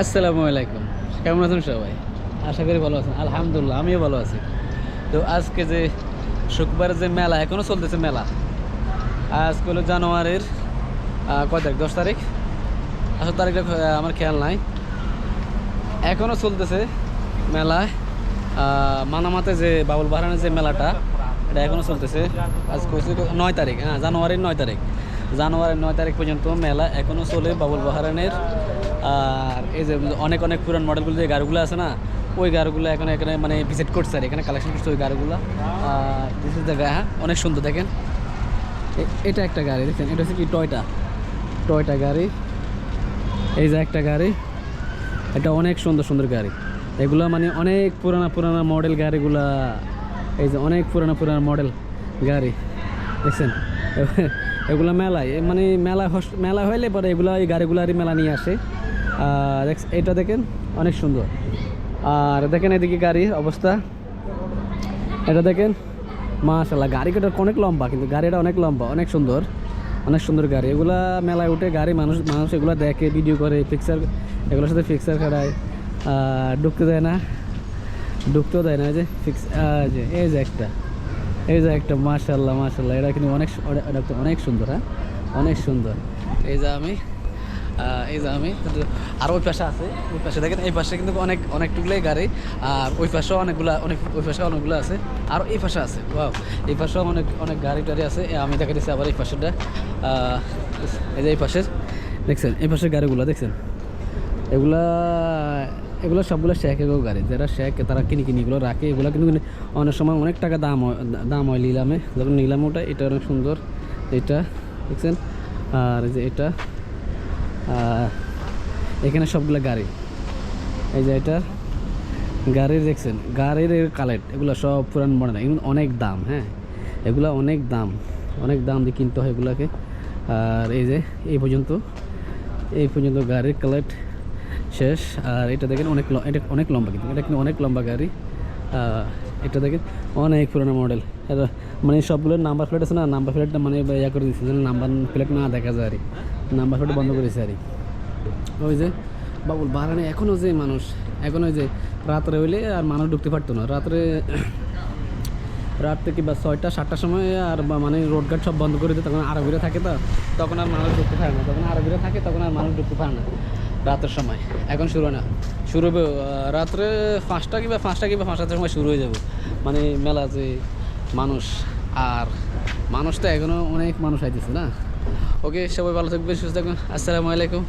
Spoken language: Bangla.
আসসালামু আলাইকুম। কেমন আছেন সবাই? আশা করি ভালো আছেন। আলহামদুলিল্লাহ, আমিও ভালো আছি। তো আজকে যে শুক্রবার যে মেলা এখনও চলতেছে মেলা। আজকে হলো জানুয়ারির কয় তারিখ? দশ তারিখ? আসল তারিখটা আমার খেয়াল নাই। এখনও চলতেছে মেলায় মানামাতে যে বাবুল বাহারানের যে মেলাটা, এটা এখনও চলতেছে। আজ কইছে নয় তারিখ হ্যাঁ জানুয়ারির নয় তারিখ। জানুয়ারির নয় তারিখ পর্যন্ত মেলা এখনও চলে বাবুল বাহারানের। আর এই যে অনেক অনেক পুরান মডেলগুলো যে গাড়িগুলো আছে না, ওই গাড়িগুলো এখন এখানে মানে ভিজিট করছে আর এখানে কালেকশন করছে ওই গাড়িগুলো। আর দিস ইজ দ্য হ্যাঁ অনেক সুন্দর, দেখেন। এটা একটা গাড়ি দেখছেন এটা হচ্ছে কি টয়টা টয়টা গাড়ি। এই যে একটা গাড়ি, এটা অনেক সুন্দর সুন্দর গাড়ি। এগুলো মানে অনেক পুরানা পুরানা মডেল গাড়িগুলা, এই যে অনেক পুরানা পুরানা মডেল গাড়ি, দেখছেন? এগুলো মেলায় মানে মেলা মেলা হইলে পরে এগুলো এই গাড়িগুলারই মেলা নিয়ে আসে। আর এটা দেখেন, অনেক সুন্দর। আর দেখেন এদিকে গাড়ির অবস্থা। এটা দেখেন মাশাল্লাহ গাড়িটা অনেক লম্বা, কিন্তু গাড়িটা অনেক লম্বা, অনেক সুন্দর অনেক সুন্দর গাড়ি। এগুলা মেলায় উঠে গাড়ি মানুষ মানুষ এগুলো দেখে ভিডিও করে ফিক্সার এগুলোর সাথে ফিক্সার আর ঢুকতে দেয় না, ঢুকতেও দেয় না যে ফিক্স যে, এই যে একটা। এই যে একটা মাশাল্লাহ মাশাল্লাহ এটা কিন্তু অনেক এটা- তো অনেক সুন্দর হ্যাঁ? অনেক সুন্দর। এই যে আমি এই যে আমি আর ওই পাশে আছে, ওই পাশে দেখেন, এই পাশে কিন্তু অনেক অনেকটুকুলাই গাড়ি, আর ওই পাশেও অনেকগুলা, অনেক, ওই পাশে অনেকগুলো আছে, আর এই পাশে আছে, ওয়াও। এই পাশেও অনেক অনেক গাড়ি টাড়ি আছে আমি দেখা দিচ্ছি আবার এই পাশেটা এই যে এই পাশের, দেখছেন? এই পাশের গাড়িগুলো, দেখছেন? এগুলা এগুলো সবগুলো শেখের গাড়ি। যারা শেখ, তারা কিনে কিনে এগুলো রাখে। এগুলো কিন্তু অনেক সময় অনেক টাকা দাম হয় দাম হয় নিলামে। যখন নিলামে ওটা, এটা অনেক সুন্দর। এটা, দেখছেন? আর যে এটা এখানে সবগুলো গাড়ি। এই যে এটা, গাড়ির দেখছেন? গাড়ির কালেক্ট এগুলো সব পুরান মডেল এগুলো অনেক দাম হ্যাঁ? এগুলো অনেক দাম অনেক দাম দিয়ে কিনতে হয় এগুলোকে। আর এই যে, এই পর্যন্ত এই পর্যন্ত গাড়ির কালেক্ট শেষ। আর এটা দেখেন অনেক এটা অনেক লম্বা কিন্তু, এটা কিন্তু অনেক লম্বা গাড়ি। এটা দেখেন অনেক পুরোনো মডেল। এটা মানে সবগুলোর নাম্বার প্লেট আছে না, নাম্বার প্লেটটা মানে ইয়া করে দিচ্ছে যেন নাম্বার প্লেট না দেখা যায় আর নাম্বার প্লেট বন্ধ করেছে আর ওই যে বাবুল বাহারানে এখনও যে মানুষ, এখন ওই যে রাত্রে হইলে আর মানুষ ঢুকতে পারতো না। রাত্রে রাত থেকে বা ছয়টা, সাতটার সময় আর মানে রোডঘাট সব বন্ধ করে দিই তখন আরবিরা থাকে তো, তখন আর মানুষ ঢুকতে পারে না। তখন আরবিরা থাকে, তখন আর মানুষ ঢুকতে পারে না। রাতের সময়। এখন শুরু না। শুরু হবে রাত্রে পাঁচটা কিংবা পাঁচটা কিংবা পাঁচটার সময় শুরু হয়ে যাবে। মানে মেলা যে মানুষ, আর মানুষটা এখনও অনেক মানুষ আইতেছে না। ওকে, সবাই ভালো থাকবে সুস্থ থাকবেন। আসসালামু আলাইকুম।